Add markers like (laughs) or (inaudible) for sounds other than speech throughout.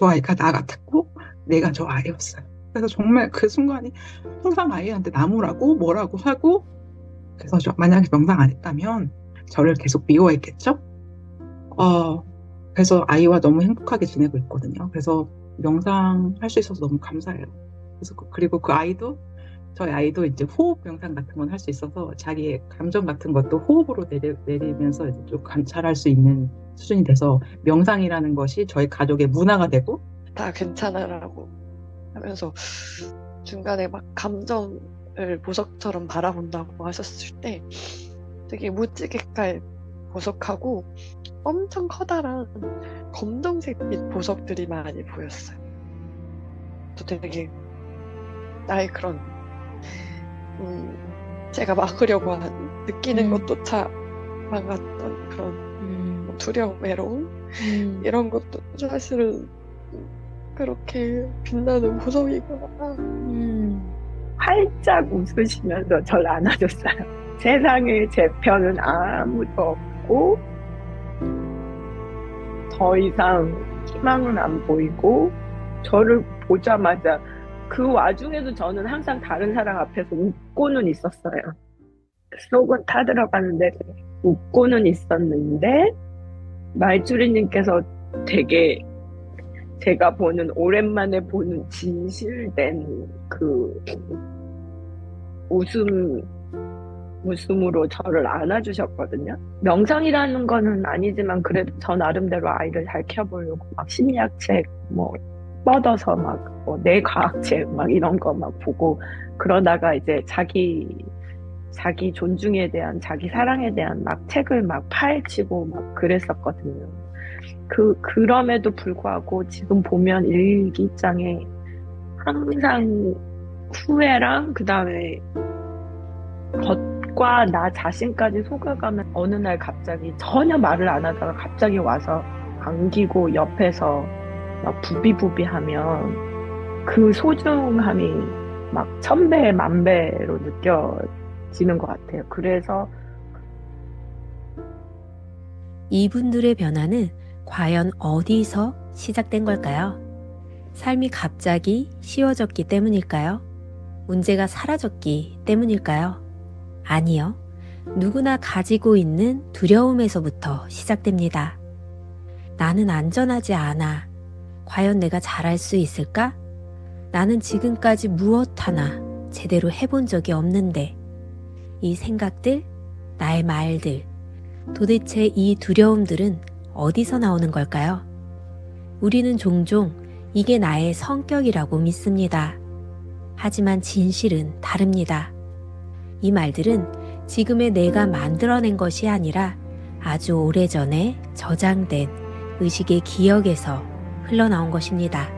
저 아이가 나 같았고 내가 저 아이였어요. 그래서 정말 그 순간이 항상 아이한테 나무라고 뭐라고 하고 그래서 저 만약에 명상 안 했다면 저를 계속 미워했겠죠? 어, 그래서 아이와 너무 행복하게 지내고 있거든요. 그래서 명상 할 수 있어서 너무 감사해요. 그래서 그- 그리고 그 아이도 저희 아이도 이제 호흡 명상 같은 건 할 수 있어서 자기의 감정 같은 것도 호흡으로 내리, 내리면서 이제 좀 관찰할 수 있는 수준이 돼서 명상이라는 것이 저희 가족의 문화가 되고 다 괜찮아라고 하면서 중간에 막 감정을 보석처럼 바라본다고 하셨을 때 되게 무지개깔 보석하고 엄청 커다란 검정색빛 보석들이 많이 보였어요. 또 되게 나의 그런 음, 제가 막으려고 하는 느끼는 음. 것조차 막았던 그런 두려움, 외로움 음, 이런 것도 사실은 그렇게 빛나는 보석이구나. 음, 활짝 웃으시면서 저를 안아줬어요. (laughs) 세상에 제 편은 아무도 없고 더 이상 희망은 안 보이고 저를 보자마자 그 와중에도 저는 항상 다른 사람 앞에서 웃고는 있었어요. 속은 타들어가는데 웃고는 있었는데 말주리님께서 되게 제가 보는 오랜만에 보는 진실된 그 웃음 웃음으로 저를 안아주셨거든요. 명상이라는 거는 아니지만 그래도 저 나름대로 아이를 잘 키워보려고 막 심리학책 뭐 뻗어서 막뭐 뇌과학책 막 이런 거 막 보고 그러다가 이제 자기 자기 존중에 대한 자기 사랑에 대한 막 책을 막 파헤치고 막 그랬었거든요. 그 그럼에도 불구하고 지금 보면 일기장에 항상 후회랑 그 다음에 겉과 나 자신까지 속아가면 어느 날 갑자기 전혀 말을 안 하다가 갑자기 와서 안기고 옆에서 막 부비부비하면 그 소중함이 막 천배 만배로 느껴 지는 것 같아요. 그래서 이분들의 변화는 과연 어디서 시작된 걸까요? 삶이 갑자기 쉬워졌기 때문일까요? 문제가 사라졌기 때문일까요? 아니요. 누구나 가지고 있는 두려움에서부터 시작됩니다. 나는 안전하지 않아. 과연 내가 잘할 수 있을까? 나는 지금까지 무엇 하나 제대로 해본 적이 없는데. 이 생각들, 나의 말들, 도대체 이 두려움들은 어디서 나오는 걸까요? 우리는 종종 이게 나의 성격이라고 믿습니다. 하지만 진실은 다릅니다. 이 말들은 지금의 내가 만들어낸 것이 아니라 아주 오래전에 저장된 의식의 기억에서 흘러나온 것입니다.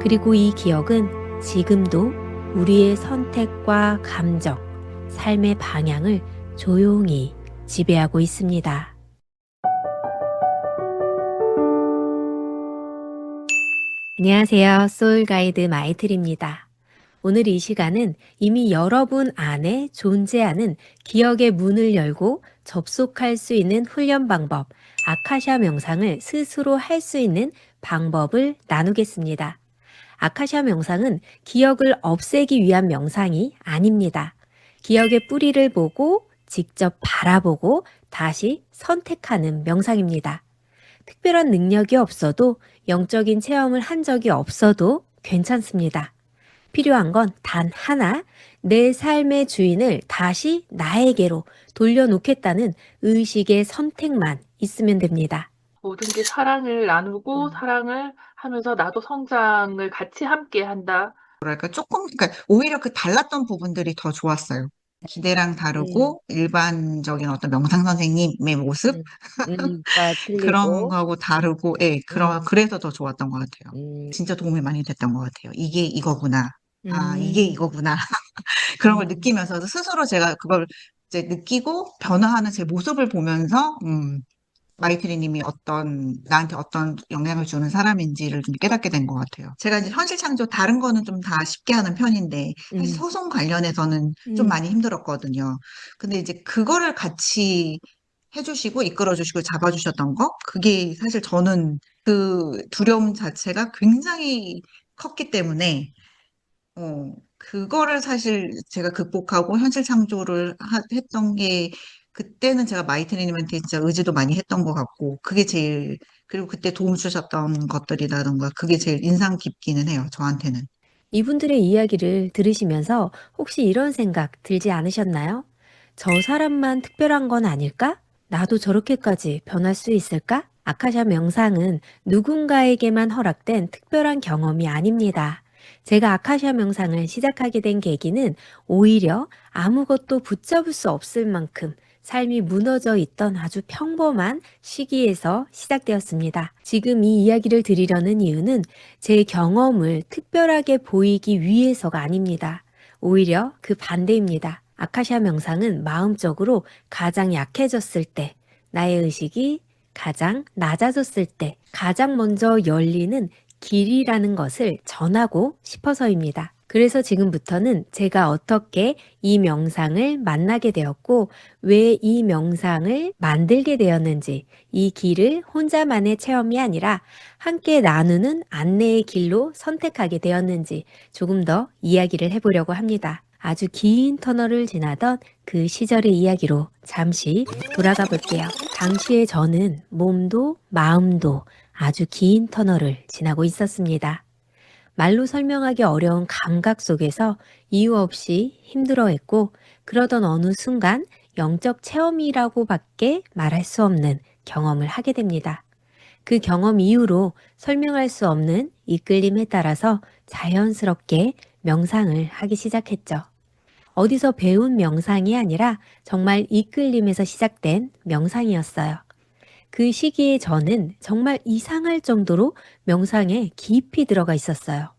그리고 이 기억은 지금도 우리의 선택과 감정, 삶의 방향을 조용히 지배하고 있습니다. 안녕하세요. 소울 가이드 마이틀입니다. 오늘 이 시간은 이미 여러분 안에 존재하는 기억의 문을 열고 접속할 수 있는 훈련 방법, 아카샤 명상을 스스로 할 수 있는 방법을 나누겠습니다. 아카샤 명상은 기억을 없애기 위한 명상이 아닙니다. 기억의 뿌리를 보고 직접 바라보고 다시 선택하는 명상입니다. 특별한 능력이 없어도 영적인 체험을 한 적이 없어도 괜찮습니다. 필요한 건 단 하나, 내 삶의 주인을 다시 나에게로 돌려놓겠다는 의식의 선택만 있으면 됩니다. 뭐든지 사랑을 나누고 음. 사랑을 하면서 나도 성장을 같이 함께 한다. 뭐랄까 조금 그러니까 오히려 그 달랐던 부분들이 더 좋았어요. 기대랑 다르고 일반적인 어떤 명상 선생님의 모습 음, 가 (laughs) 그런 거하고 다르고 예 그런 음. 그래서 더 좋았던 것 같아요. 음, 진짜 도움이 많이 됐던 것 같아요. 이게 이거구나. 아 음. 이게 이거구나. (laughs) 그런 걸 음. 느끼면서 스스로 제가 그걸 이제 느끼고 변화하는 제 모습을 보면서 음 마이트리님이 어떤 나한테 어떤 영향을 주는 사람인지를 좀 깨닫게 된 것 같아요. 제가 이제 현실 창조 다른 거는 좀 다 쉽게 하는 편인데 사실 음. 소송 관련해서는 음. 좀 많이 힘들었거든요. 근데 이제 그거를 같이 해주시고 이끌어주시고 잡아주셨던 거 그게 사실 저는 그 두려움 자체가 굉장히 컸기 때문에 어, 그거를 사실 제가 극복하고 현실 창조를 하- 했던 게 그때는 제가 마이트리님한테 진짜 의지도 많이 했던 것 같고 그게 제일 그리고 그때 도움 주셨던 것들이라던가 그게 제일 인상 깊기는 해요 저한테는 이분들의 이야기를 들으시면서 혹시 이런 생각 들지 않으셨나요? 저 사람만 특별한 건 아닐까? 나도 저렇게까지 변할 수 있을까? 아카샤 명상은 누군가에게만 허락된 특별한 경험이 아닙니다. 제가 아카샤 명상을 시작하게 된 계기는 오히려 아무것도 붙잡을 수 없을 만큼 삶이 무너져 있던 아주 평범한 시기에서 시작되었습니다. 지금 이 이야기를 드리려는 이유는 제 경험을 특별하게 보이기 위해서가 아닙니다. 오히려 그 반대입니다. 아카샤 명상은 마음적으로 가장 약해졌을 때, 나의 의식이 가장 낮아졌을 때, 가장 먼저 열리는 길이라는 것을 전하고 싶어서입니다. 그래서 지금부터는 제가 어떻게 이 명상을 만나게 되었고, 왜 이 명상을 만들게 되었는지, 이 길을 혼자만의 체험이 아니라 함께 나누는 안내의 길로 선택하게 되었는지 조금 더 이야기를 해보려고 합니다. 아주 긴 터널을 지나던 그 시절의 이야기로 잠시 돌아가 볼게요. 당시에 저는 몸도 마음도 아주 긴 터널을 지나고 있었습니다. 말로 설명하기 어려운 감각 속에서 이유 없이 힘들어했고 그러던 어느 순간 영적 체험이라고 밖에 말할 수 없는 경험을 하게 됩니다. 그 경험 이후로 설명할 수 없는 이끌림에 따라서 자연스럽게 명상을 하기 시작했죠. 어디서 배운 명상이 아니라 정말 이끌림에서 시작된 명상이었어요. 그 시기에 저는 정말 이상할 정도로 명상에 깊이 들어가 있었어요.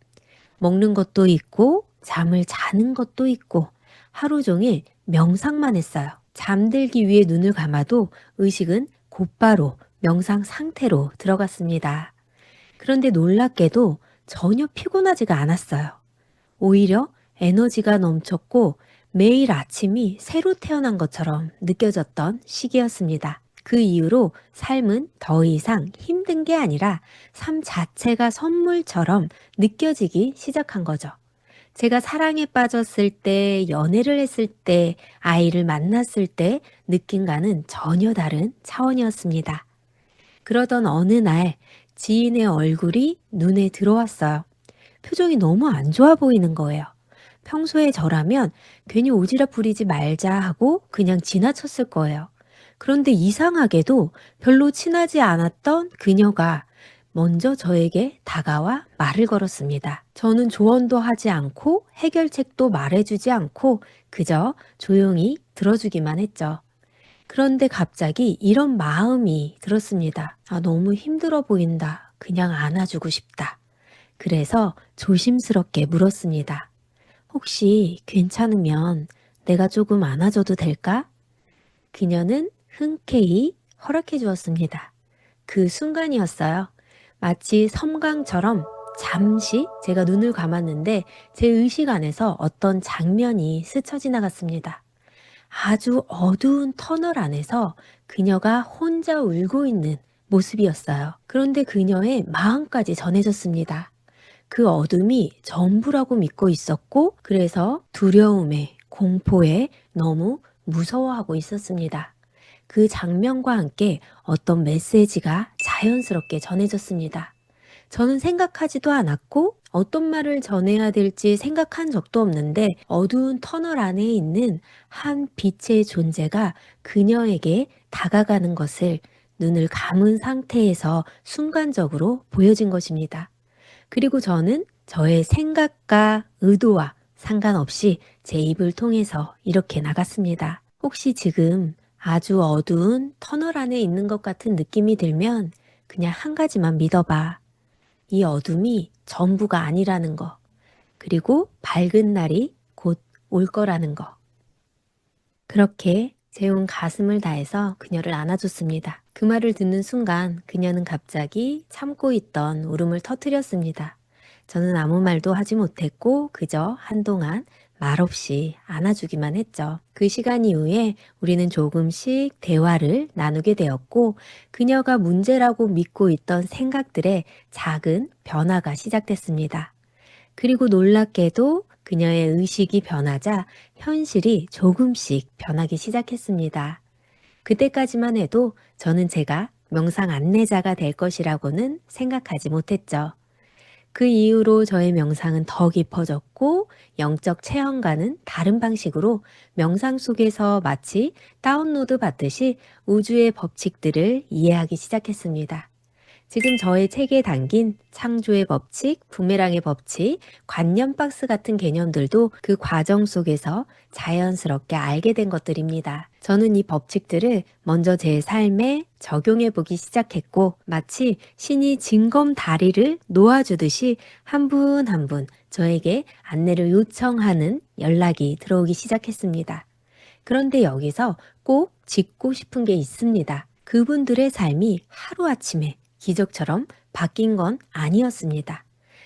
먹는 것도 있고, 잠을 자는 것도 있고, 하루 종일 명상만 했어요. 잠들기 위해 눈을 감아도 의식은 곧바로 명상 상태로 들어갔습니다. 그런데 놀랍게도 전혀 피곤하지가 않았어요. 오히려 에너지가 넘쳤고 매일 아침이 새로 태어난 것처럼 느껴졌던 시기였습니다. 그 이후로 삶은 더 이상 힘든 게 아니라 삶 자체가 선물처럼 느껴지기 시작한 거죠. 제가 사랑에 빠졌을 때, 연애를 했을 때, 아이를 만났을 때 느낀가는 전혀 다른 차원이었습니다. 그러던 어느 날 지인의 얼굴이 눈에 들어왔어요. 표정이 너무 안 좋아 보이는 거예요. 평소에 저라면 괜히 오지랖 부리지 말자 하고 그냥 지나쳤을 거예요. 그런데 이상하게도 별로 친하지 않았던 그녀가 먼저 저에게 다가와 말을 걸었습니다. 저는 조언도 하지 않고 해결책도 말해주지 않고 그저 조용히 들어주기만 했죠. 그런데 갑자기 이런 마음이 들었습니다. 아, 너무 힘들어 보인다. 그냥 안아주고 싶다. 그래서 조심스럽게 물었습니다. 혹시 괜찮으면 내가 조금 안아줘도 될까? 그녀는 흔쾌히 허락해 주었습니다. 그 순간이었어요. 마치 섬광처럼 잠시 제가 눈을 감았는데 제 의식 안에서 어떤 장면이 스쳐 지나갔습니다. 아주 어두운 터널 안에서 그녀가 혼자 울고 있는 모습이었어요. 그런데 그녀의 마음까지 전해졌습니다. 그 어둠이 전부라고 믿고 있었고, 그래서 두려움에, 공포에 너무 무서워하고 있었습니다. 그 장면과 함께 어떤 메시지가 자연스럽게 전해졌습니다. 저는 생각하지도 않았고, 어떤 말을 전해야 될지 생각한 적도 없는데, 어두운 터널 안에 있는 한 빛의 존재가 그녀에게 다가가는 것을 눈을 감은 상태에서 순간적으로 보여진 것입니다. 그리고 저는 저의 생각과 의도와 상관없이 제 입을 통해서 이렇게 나갔습니다. 혹시 지금 아주 어두운 터널 안에 있는 것 같은 느낌이 들면 그냥 한 가지만 믿어봐. 이 어둠이 전부가 아니라는 거. 그리고 밝은 날이 곧 올 거라는 거. 그렇게 재운 가슴을 다해서 그녀를 안아줬습니다. 그 말을 듣는 순간 그녀는 갑자기 참고 있던 울음을 터뜨렸습니다. 저는 아무 말도 하지 못했고 그저 한동안 말없이 안아주기만 했죠. 그 시간 이후에 우리는 조금씩 대화를 나누게 되었고 그녀가 문제라고 믿고 있던 생각들의 작은 변화가 시작됐습니다. 그리고 놀랍게도 그녀의 의식이 변하자 현실이 조금씩 변하기 시작했습니다. 그때까지만 해도 저는 제가 명상 안내자가 될 것이라고는 생각하지 못했죠. 그 이후로 저의 명상은 더 깊어졌고 영적 체험과는 다른 방식으로 명상 속에서 마치 다운로드 받듯이 우주의 법칙들을 이해하기 시작했습니다. 지금 저의 책에 담긴 창조의 법칙, 부메랑의 법칙, 관념 박스 같은 개념들도 그 과정 속에서 자연스럽게 알게 된 것들입니다. 저는 이 법칙들을 먼저 제 삶에 적용해 보기 시작했고 마치 신이 징검 다리를 놓아주듯이 한분 한 분 저에게 안내를 요청하는 연락이 들어오기 시작했습니다. 그런데 여기서 꼭 짚고 싶은 게 있습니다. 그분들의 삶이 하루아침에 기적처럼 바뀐 건 아니었습니다.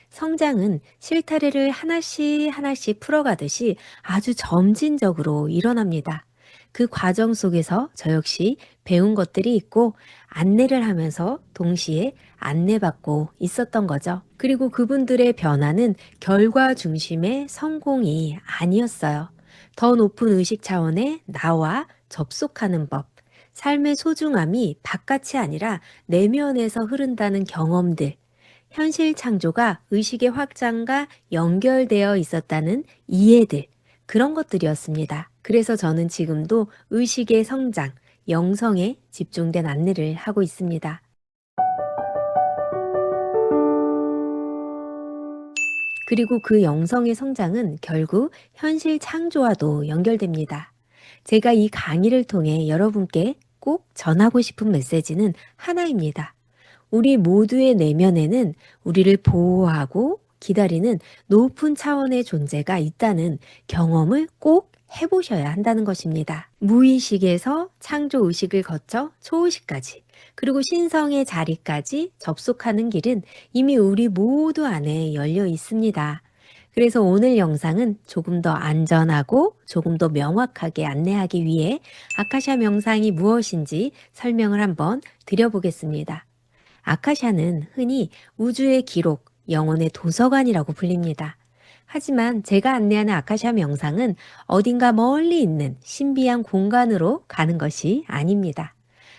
성장은 실타래를 하나씩 하나씩 풀어가듯이 아주 점진적으로 일어납니다. 그 과정 속에서 저 역시 배운 것들이 있고 안내를 하면서 동시에 안내받고 있었던 거죠. 그리고 그분들의 변화는 결과 중심의 성공이 아니었어요. 더 높은 의식 차원의 나와 접속하는 법, 삶의 소중함이 바깥이 아니라 내면에서 흐른다는 경험들, 현실 창조가 의식의 확장과 연결되어 있었다는 이해들, 그런 것들이었습니다. 그래서 저는 지금도 의식의 성장, 영성에 집중된 안내를 하고 있습니다. 그리고 그 영성의 성장은 결국 현실 창조와도 연결됩니다. 제가 이 강의를 통해 여러분께 꼭 전하고 싶은 메시지는 하나입니다. 우리 모두의 내면에는 우리를 보호하고 기다리는 높은 차원의 존재가 있다는 경험을 꼭 해보셔야 한다는 것입니다. 무의식에서 창조 의식을 거쳐 초의식까지 그리고 신성의 자리까지 접속하는 길은 이미 우리 모두 안에 열려 있습니다. 그래서 오늘 영상은 조금 더 안전하고 조금 더 명확하게 안내하기 위해 아카샤 명상이 무엇인지 설명을 한번 드려보겠습니다. 아카샤는 흔히 우주의 기록, 영혼의 도서관이라고 불립니다. 하지만 제가 안내하는 아카샤 명상은 어딘가 멀리 있는 신비한 공간으로 가는 것이 아닙니다.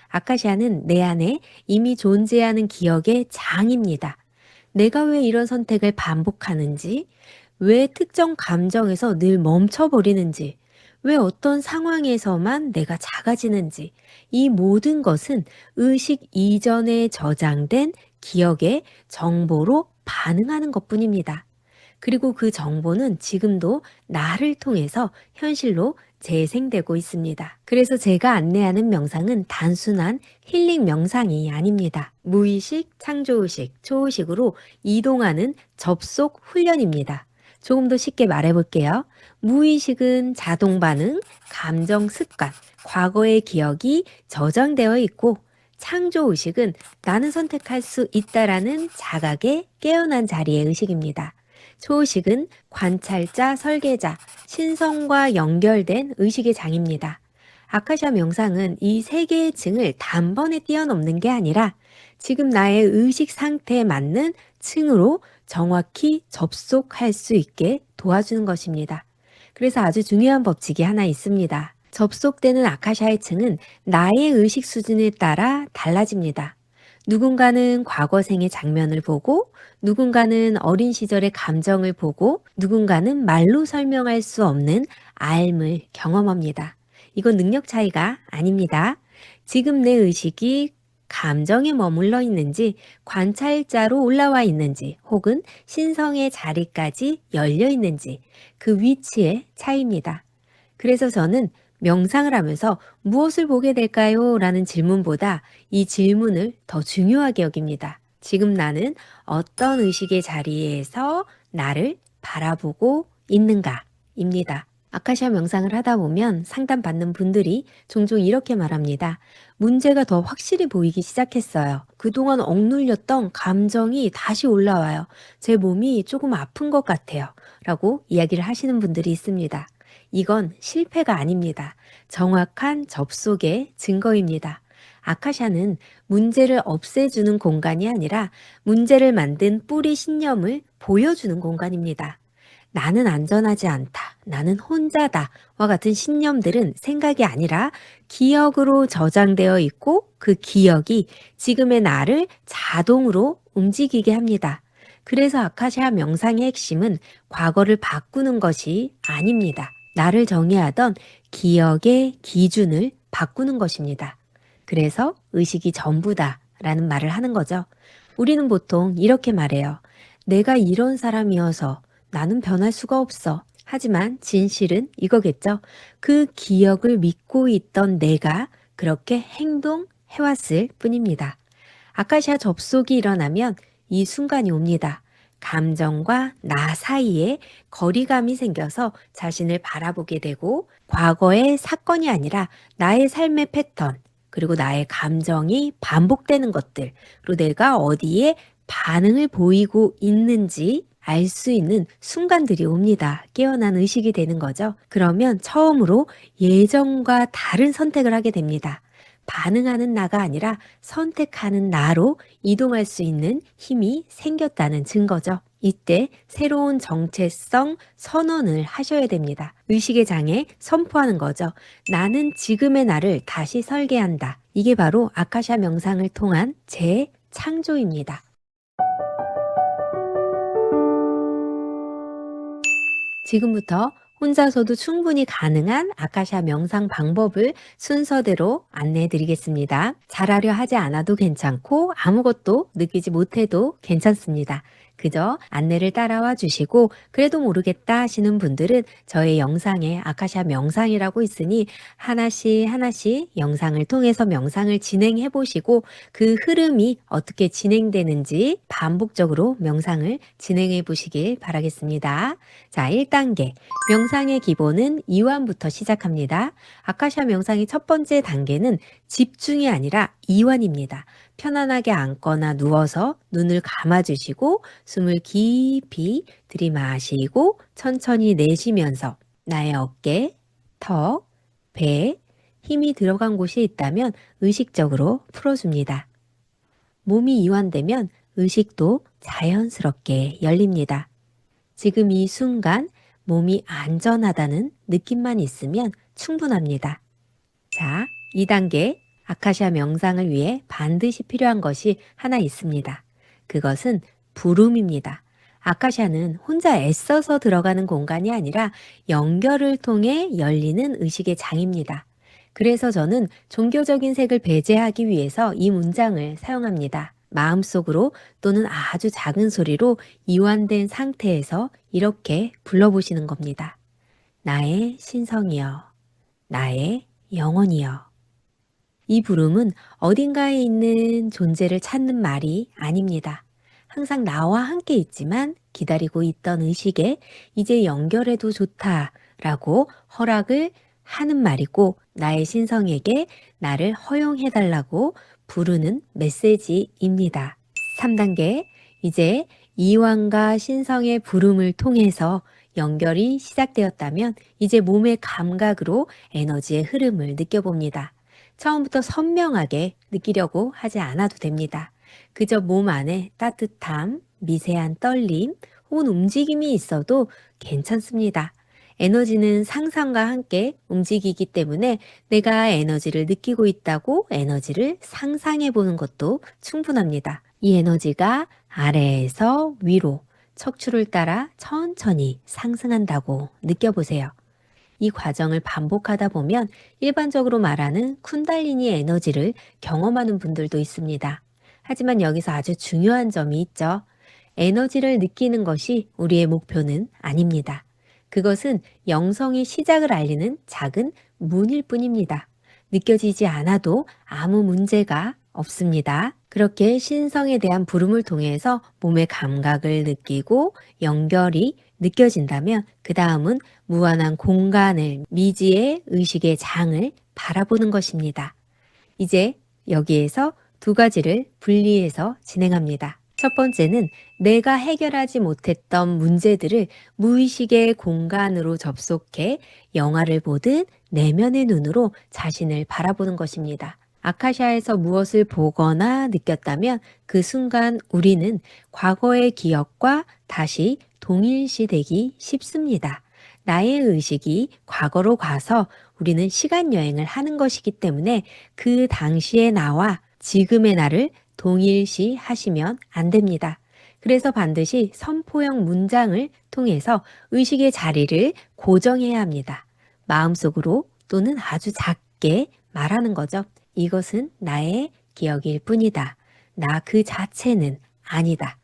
아카샤는 내 안에 이미 존재하는 기억의 장입니다. 내가 왜 이런 선택을 반복하는지, 왜 특정 감정에서 늘 멈춰버리는지, 왜 어떤 상황에서만 내가 작아지는지, 이 모든 것은 의식 이전에 저장된 기억의 정보로 반응하는 것 뿐입니다. 그리고 그 정보는 지금도 나를 통해서 현실로 재생되고 있습니다. 그래서 제가 안내하는 명상은 단순한 힐링 명상이 아닙니다. 무의식, 창조의식, 초의식으로 이동하는 접속 훈련입니다. 조금 더 쉽게 말해 볼게요. 무의식은 자동 반응, 감정 습관, 과거의 기억이 저장되어 있고 창조의식은 나는 선택할 수 있다라는 자각의 깨어난 자리의 의식입니다. 초의식은 관찰자, 설계자, 신성과 연결된 의식의 장입니다. 아카샤 명상은 이 세 개의 층을 단번에 뛰어넘는 게 아니라 지금 나의 의식 상태에 맞는 층으로 정확히 접속할 수 있게 도와주는 것입니다. 그래서 아주 중요한 법칙이 하나 있습니다. 접속되는 아카샤의 층은 나의 의식 수준에 따라 달라집니다. 누군가는 과거생의 장면을 보고, 누군가는 어린 시절의 감정을 보고, 누군가는 말로 설명할 수 없는 알을 경험합니다. 이건 능력 차이가 아닙니다. 지금 내 의식이 감정에 머물러 있는지, 관찰자로 올라와 있는지, 혹은 신성의 자리까지 열려 있는지, 그 위치의 차이입니다. 그래서 저는 명상을 하면서 무엇을 보게 될까요? 라는 질문보다 이 질문을 더 중요하게 여깁니다. 지금 나는 어떤 의식의 자리에서 나를 바라보고 있는가? 입니다. 아카시아 명상을 하다 보면 상담받는 분들이 종종 이렇게 말합니다. 문제가 더 확실히 보이기 시작했어요. 그동안 억눌렸던 감정이 다시 올라와요. 제 몸이 조금 아픈 것 같아요. 라고 이야기를 하시는 분들이 있습니다. 이건 실패가 아닙니다. 정확한 접속의 증거입니다. 아카샤는 문제를 없애주는 공간이 아니라 문제를 만든 뿌리 신념을 보여주는 공간입니다. 나는 안전하지 않다. 나는 혼자다. 와 같은 신념들은 생각이 아니라 기억으로 저장되어 있고 그 기억이 지금의 나를 자동으로 움직이게 합니다. 그래서 아카시아 명상의 핵심은 과거를 바꾸는 것이 아닙니다. 나를 정의하던 기억의 기준을 바꾸는 것입니다. 그래서 의식이 전부다 라는 말을 하는 거죠. 우리는 보통 이렇게 말해요. 내가 이런 사람이어서 나는 변할 수가 없어. 하지만 진실은 이거겠죠. 그 기억을 믿고 있던 내가 그렇게 행동해왔을 뿐입니다. 아카시아 접속이 일어나면 이 순간이 옵니다. 감정과 나 사이에 거리감이 생겨서 자신을 바라보게 되고 과거의 사건이 아니라 나의 삶의 패턴, 그리고 나의 감정이 반복되는 것들, 그리고 내가 어디에 반응을 보이고 있는지 알 수 있는 순간들이 옵니다. 깨어난 의식이 되는 거죠. 그러면 처음으로 예전과 다른 선택을 하게 됩니다. 반응하는 나가 아니라 선택하는 나로 이동할 수 있는 힘이 생겼다는 증거죠. 이때 새로운 정체성 선언을 하셔야 됩니다. 의식의 장에 선포하는 거죠. 나는 지금의 나를 다시 설계한다. 이게 바로 아카샤 명상을 통한 재창조입니다. 지금부터 혼자서도 충분히 가능한 아카샤 명상 방법을 순서대로 안내해 드리겠습니다. 잘하려 하지 않아도 괜찮고 아무것도 느끼지 못해도 괜찮습니다. 그저 안내를 따라와 주시고 그래도 모르겠다 하시는 분들은 저의 영상에 아카샤 명상이라고 있으니 하나씩 하나씩 영상을 통해서 명상을 진행해 보시고 그 흐름이 어떻게 진행되는지 반복적으로 명상을 진행해 보시길 바라겠습니다. 자, 1단계. 명상의 기본은 이완부터 시작합니다. 아카샤 명상의 첫 번째 단계는 집중이 아니라 이완입니다. 편안하게 앉거나 누워서 눈을 감아주시고 숨을 깊이 들이마시고 천천히 내쉬면서 나의 어깨, 턱, 배, 힘이 들어간 곳이 있다면 의식적으로 풀어줍니다. 몸이 이완되면 의식도 자연스럽게 열립니다. 지금 이 순간 몸이 안전하다는 느낌만 있으면 충분합니다. 자, 2단계 아카시아 명상을 위해 반드시 필요한 것이 하나 있습니다. 그것은 부름입니다. 아카시아는 혼자 애써서 들어가는 공간이 아니라 연결을 통해 열리는 의식의 장입니다. 그래서 저는 종교적인 색을 배제하기 위해서 이 문장을 사용합니다. 마음속으로 또는 아주 작은 소리로 이완된 상태에서 이렇게 불러보시는 겁니다. 나의 신성이여, 나의 영혼이여. 이 부름은 어딘가에 있는 존재를 찾는 말이 아닙니다. 항상 나와 함께 있지만 기다리고 있던 의식에 이제 연결해도 좋다라고 허락을 하는 말이고 나의 신성에게 나를 허용해달라고 부르는 메시지입니다. 3단계. 이제 이완과 신성의 부름을 통해서 연결이 시작되었다면 이제 몸의 감각으로 에너지의 흐름을 느껴봅니다. 처음부터 선명하게 느끼려고 하지 않아도 됩니다. 그저 몸 안에 따뜻함, 미세한 떨림, 혹은 움직임이 있어도 괜찮습니다. 에너지는 상상과 함께 움직이기 때문에 내가 에너지를 느끼고 있다고 에너지를 상상해 보는 것도 충분합니다. 이 에너지가 아래에서 위로 척추를 따라 천천히 상승한다고 느껴보세요. 이 과정을 반복하다 보면 일반적으로 말하는 쿤달리니 에너지를 경험하는 분들도 있습니다. 하지만 여기서 아주 중요한 점이 있죠. 에너지를 느끼는 것이 우리의 목표는 아닙니다. 그것은 영성의 시작을 알리는 작은 문일 뿐입니다. 느껴지지 않아도 아무 문제가 없습니다. 그렇게 신성에 대한 부름을 통해서 몸의 감각을 느끼고 연결이 느껴진다면 그 다음은 무한한 공간을 미지의 의식의 장을 바라보는 것입니다. 이제 여기에서 두 가지를 분리해서 진행합니다. 첫 번째는 내가 해결하지 못했던 문제들을 무의식의 공간으로 접속해 영화를 보듯 내면의 눈으로 자신을 바라보는 것입니다. 아카샤에서 무엇을 보거나 느꼈다면 그 순간 우리는 과거의 기억과 다시 동일시 되기 쉽습니다. 나의 의식이 과거로 가서 우리는 시간 여행을 하는 것이기 때문에 그 당시의 나와 지금의 나를 동일시 하시면 안 됩니다. 그래서 반드시 선포형 문장을 통해서 의식의 자리를 고정해야 합니다. 마음속으로 또는 아주 작게 말하는 거죠. 이것은 나의 기억일 뿐이다. 나 그 자체는 아니다.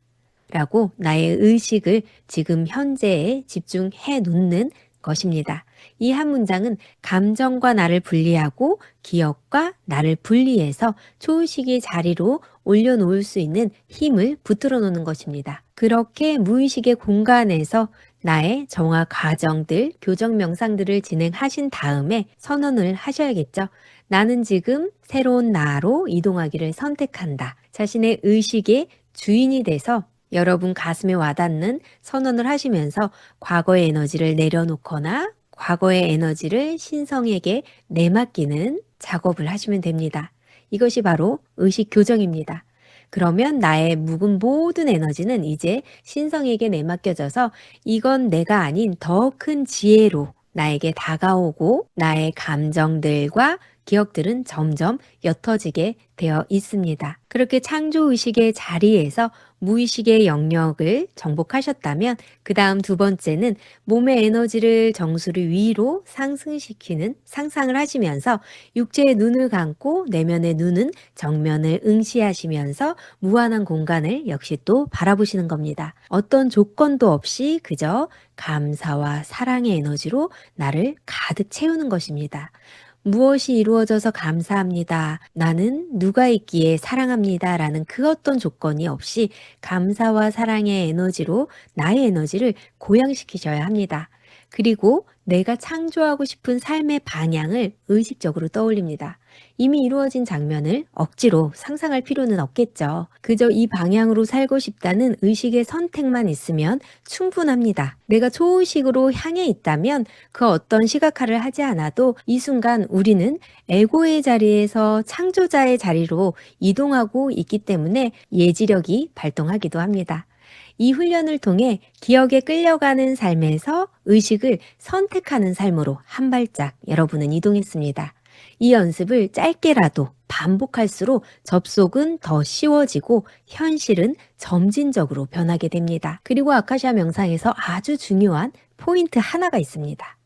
라고 나의 의식을 지금 현재에 집중해 놓는 것입니다. 이 한 문장은 감정과 나를 분리하고 기억과 나를 분리해서 초의식의 자리로 올려놓을 수 있는 힘을 붙들어 놓는 것입니다. 그렇게 무의식의 공간에서 나의 정화 과정들, 교정 명상들을 진행하신 다음에 선언을 하셔야겠죠. 나는 지금 새로운 나로 이동하기를 선택한다. 자신의 의식의 주인이 돼서 여러분 가슴에 와닿는 선언을 하시면서 과거의 에너지를 내려놓거나 과거의 에너지를 신성에게 내맡기는 작업을 하시면 됩니다. 이것이 바로 의식 교정입니다. 그러면 나의 묵은 모든 에너지는 이제 신성에게 내맡겨져서 이건 내가 아닌 더 큰 지혜로 나에게 다가오고 나의 감정들과 기억들은 점점 옅어지게 되어 있습니다. 그렇게 창조의식의 자리에서 무의식의 영역을 정복하셨다면 그 다음 두 번째는 몸의 에너지를 정수를 위로 상승시키는 상상을 하시면서 육체의 눈을 감고 내면의 눈은 정면을 응시하시면서 무한한 공간을 역시 또 바라보시는 겁니다. 어떤 조건도 없이 그저 감사와 사랑의 에너지로 나를 가득 채우는 것입니다. 무엇이 이루어져서 감사합니다. 나는 누가 있기에 사랑합니다. 라는 그 어떤 조건이 없이 감사와 사랑의 에너지로 나의 에너지를 고양시키셔야 합니다. 그리고 내가 창조하고 싶은 삶의 방향을 의식적으로 떠올립니다. 이미 이루어진 장면을 억지로 상상할 필요는 없겠죠. 그저 이 방향으로 살고 싶다는 의식의 선택만 있으면 충분합니다. 내가 초의식으로 향해 있다면 그 어떤 시각화를 하지 않아도 이 순간 우리는 에고의 자리에서 창조자의 자리로 이동하고 있기 때문에 예지력이 발동하기도 합니다. 이 훈련을 통해 기억에 끌려가는 삶에서 의식을 선택하는 삶으로 한 발짝 여러분은 이동했습니다. 이 연습을 짧게라도 반복할수록 접속은 더 쉬워지고 현실은 점진적으로 변하게 됩니다. 그리고 아카시아 명상에서 아주 중요한 포인트 하나가 있습니다.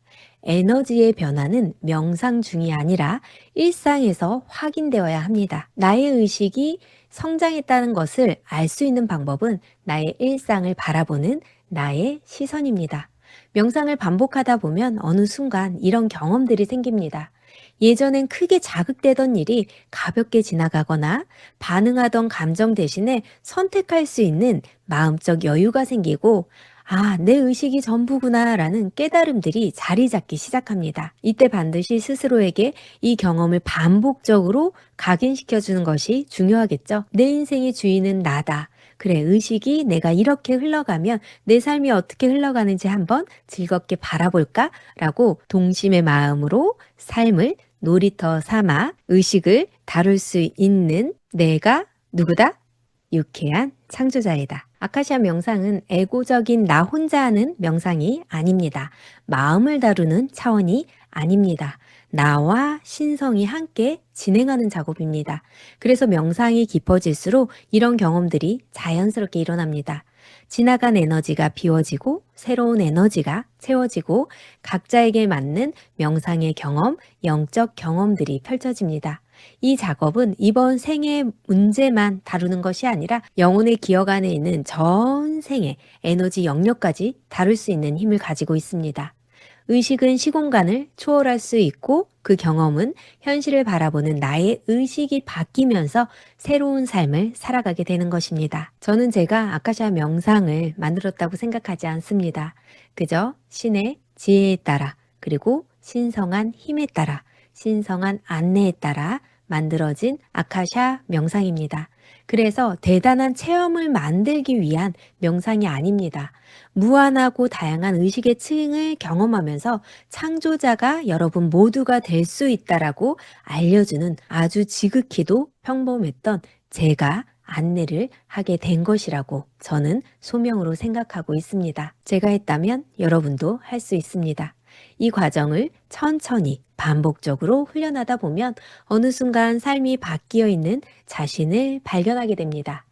에너지의 변화는 명상 중이 아니라 일상에서 확인되어야 합니다. 나의 의식이 성장했다는 것을 알 수 있는 방법은 나의 일상을 바라보는 나의 시선입니다. 명상을 반복하다 보면 어느 순간 이런 경험들이 생깁니다. 예전엔 크게 자극되던 일이 가볍게 지나가거나 반응하던 감정 대신에 선택할 수 있는 마음적 여유가 생기고 아, 내 의식이 전부구나 라는 깨달음들이 자리 잡기 시작합니다. 이때 반드시 스스로에게 이 경험을 반복적으로 각인시켜주는 것이 중요하겠죠. 내 인생의 주인은 나다. 그래, 의식이 내가 이렇게 흘러가면 내 삶이 어떻게 흘러가는지 한번 즐겁게 바라볼까? 라고 동심의 마음으로 삶을 놀이터 삼아 의식을 다룰 수 있는 내가 누구다? 유쾌한 창조자이다. 아카시아 명상은 에고적인 나 혼자 하는 명상이 아닙니다. 마음을 다루는 차원이 아닙니다. 나와 신성이 함께 진행하는 작업입니다. 그래서 명상이 깊어질수록 이런 경험들이 자연스럽게 일어납니다. 지나간 에너지가 비워지고 새로운 에너지가 채워지고 각자에게 맞는 명상의 경험, 영적 경험들이 펼쳐집니다. 이 작업은 이번 생의 문제만 다루는 것이 아니라 영혼의 기억 안에 있는 전 생의 에너지 영역까지 다룰 수 있는 힘을 가지고 있습니다. 의식은 시공간을 초월할 수 있고 그 경험은 현실을 바라보는 나의 의식이 바뀌면서 새로운 삶을 살아가게 되는 것입니다. 저는 제가 아카샤 명상을 만들었다고 생각하지 않습니다. 그저 신의 지혜에 따라 그리고 신성한 힘에 따라 신성한 안내에 따라 만들어진 아카샤 명상입니다. 그래서 대단한 체험을 만들기 위한 명상이 아닙니다. 무한하고 다양한 의식의 층을 경험하면서 창조자가 여러분 모두가 될 수 있다라고 알려주는 아주 지극히도 평범했던 제가 안내를 하게 된 것이라고 저는 소명으로 생각하고 있습니다. 제가 했다면 여러분도 할 수 있습니다. 이 과정을 천천히 반복적으로 훈련하다 보면 어느 순간 삶이 바뀌어 있는 자신을 발견하게 됩니다.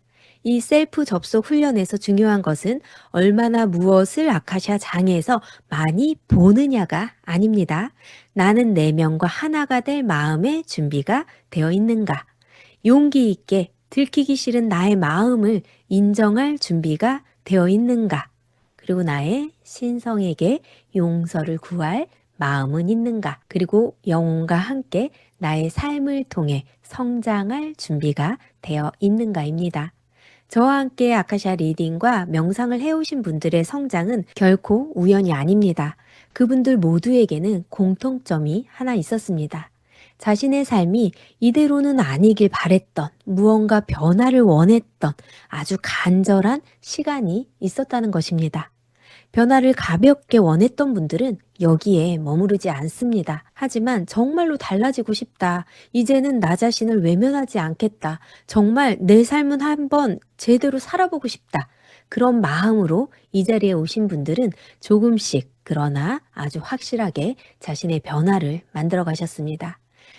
이 셀프 접속 훈련에서 중요한 것은 얼마나 무엇을 아카샤 장에서 많이 보느냐가 아닙니다. 나는 내면과 하나가 될 마음의 준비가 되어 있는가? 용기 있게 들키기 싫은 나의 마음을 인정할 준비가 되어 있는가? 그리고 나의 신성에게 용서를 구할 마음은 있는가? 그리고 영혼과 함께 나의 삶을 통해 성장할 준비가 되어 있는가입니다. 저와 함께 아카샤 리딩과 명상을 해오신 분들의 성장은 결코 우연이 아닙니다. 그분들 모두에게는 공통점이 하나 있었습니다. 자신의 삶이 이대로는 아니길 바랬던 무언가 변화를 원했던 아주 간절한 시간이 있었다는 것입니다. 변화를 가볍게 원했던 분들은 여기에 머무르지 않습니다. 하지만 정말로 달라지고 싶다. 이제는 나 자신을 외면하지 않겠다. 정말 내 삶은 한번 제대로 살아보고 싶다. 그런 마음으로 이 자리에 오신 분들은 조금씩 그러나 아주 확실하게 자신의 변화를 만들어 가셨습니다.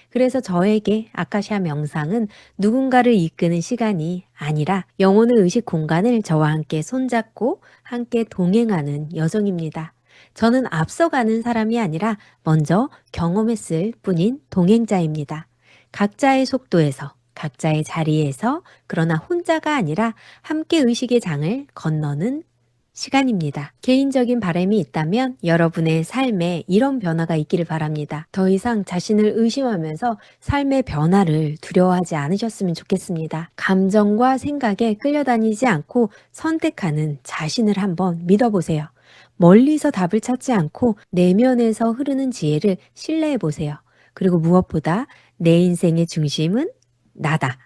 그래서 저에게 아카샤 명상은 누군가를 이끄는 시간이 아니라 영혼의 의식 공간을 저와 함께 손잡고 함께 동행하는 여정입니다. 저는 앞서가는 사람이 아니라 먼저 경험했을 뿐인 동행자입니다. 각자의 속도에서, 각자의 자리에서, 그러나 혼자가 아니라 함께 의식의 장을 건너는 시간입니다. 개인적인 바람이 있다면 여러분의 삶에 이런 변화가 있기를 바랍니다. 더 이상 자신을 의심하면서 삶의 변화를 두려워하지 않으셨으면 좋겠습니다. 감정과 생각에 끌려다니지 않고 선택하는 자신을 한번 믿어보세요. 멀리서 답을 찾지 않고 내면에서 흐르는 지혜를 신뢰해 보세요. 그리고 무엇보다 내 인생의 중심은 나다.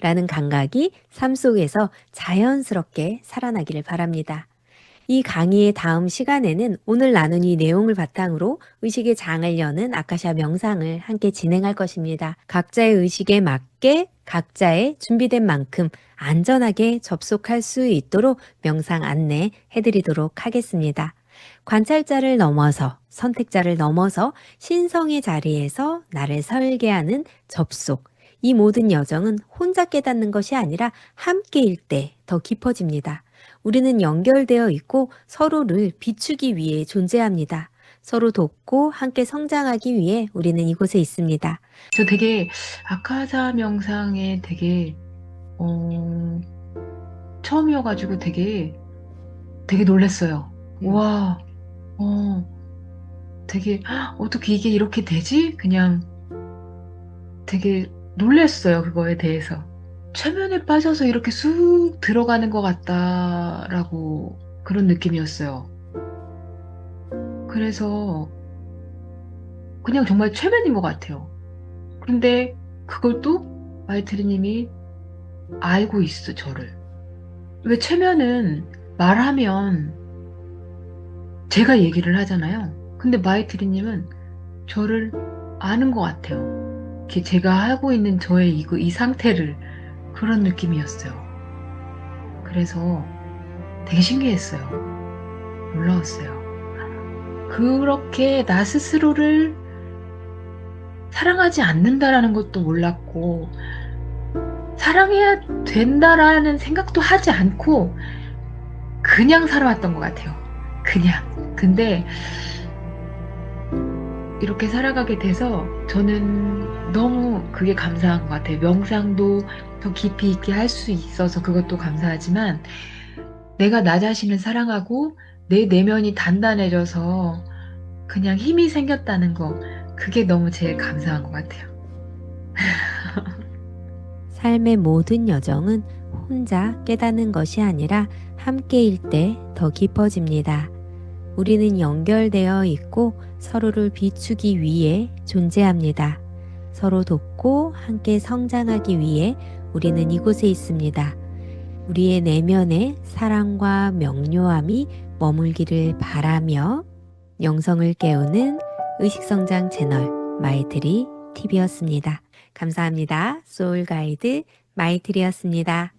라는 감각이 삶 속에서 자연스럽게 살아나기를 바랍니다. 이 강의의 다음 시간에는 오늘 나눈 이 내용을 바탕으로 의식의 장을 여는 아카샤 명상을 함께 진행할 것입니다. 각자의 의식에 맞게 각자의 준비된 만큼 안전하게 접속할 수 있도록 명상 안내 해 드리도록 하겠습니다. 관찰자를 넘어서 선택자를 넘어서 신성의 자리에서 나를 설계하는 접속. 이 모든 여정은 혼자 깨닫는 것이 아니라 함께일 때 더 깊어집니다. 우리는 연결되어 있고 서로를 비추기 위해 존재합니다. 서로 돕고 함께 성장하기 위해 우리는 이곳에 있습니다. 저 되게 아카사 명상에 되게 어, 처음이어가지고 되게 되게 놀랐어요. 음. 와, 어, 되게 헉, 어떻게 이게 이렇게 되지? 그냥 되게 놀랐어요 그거에 대해서. 최면에 빠져서 이렇게 쑥 들어가는 것 같다라고 그런 느낌이었어요. 그래서 그냥 정말 최면인 것 같아요. 근데 그걸 또 마이트리님이 알고 있어, 저를. 왜 최면은 말하면 제가 얘기를 하잖아요. 근데 마이트리님은 저를 아는 것 같아요. 제가 하고 있는 저의 이, 이 상태를 그런 느낌이었어요. 그래서 되게 신기했어요. 놀라웠어요. 그렇게 나 스스로를 사랑하지 않는다라는 것도 몰랐고, 사랑해야 된다라는 생각도 하지 않고, 그냥 살아왔던 것 같아요. 그냥. 근데, 이렇게 살아가게 돼서 저는 너무 그게 감사한 것 같아요. 명상도 더 깊이 있게 할 수 있어서 그것도 감사하지만, 내가 나 자신을 사랑하고 내 내면이 단단해져서 그냥 힘이 생겼다는 거 그게 너무 제일 감사한 것 같아요. (laughs) 삶의 모든 여정은 혼자 깨닫는 것이 아니라 함께일 때 더 깊어집니다. 우리는 연결되어 있고 서로를 비추기 위해 존재합니다. 서로 돕고 함께 성장하기 위해 우리는 이곳에 있습니다. 우리의 내면에 사랑과 명료함이 머물기를 바라며 영성을 깨우는 의식성장 채널 마이트리 TV였습니다. 감사합니다. 소울 가이드 마이트리였습니다.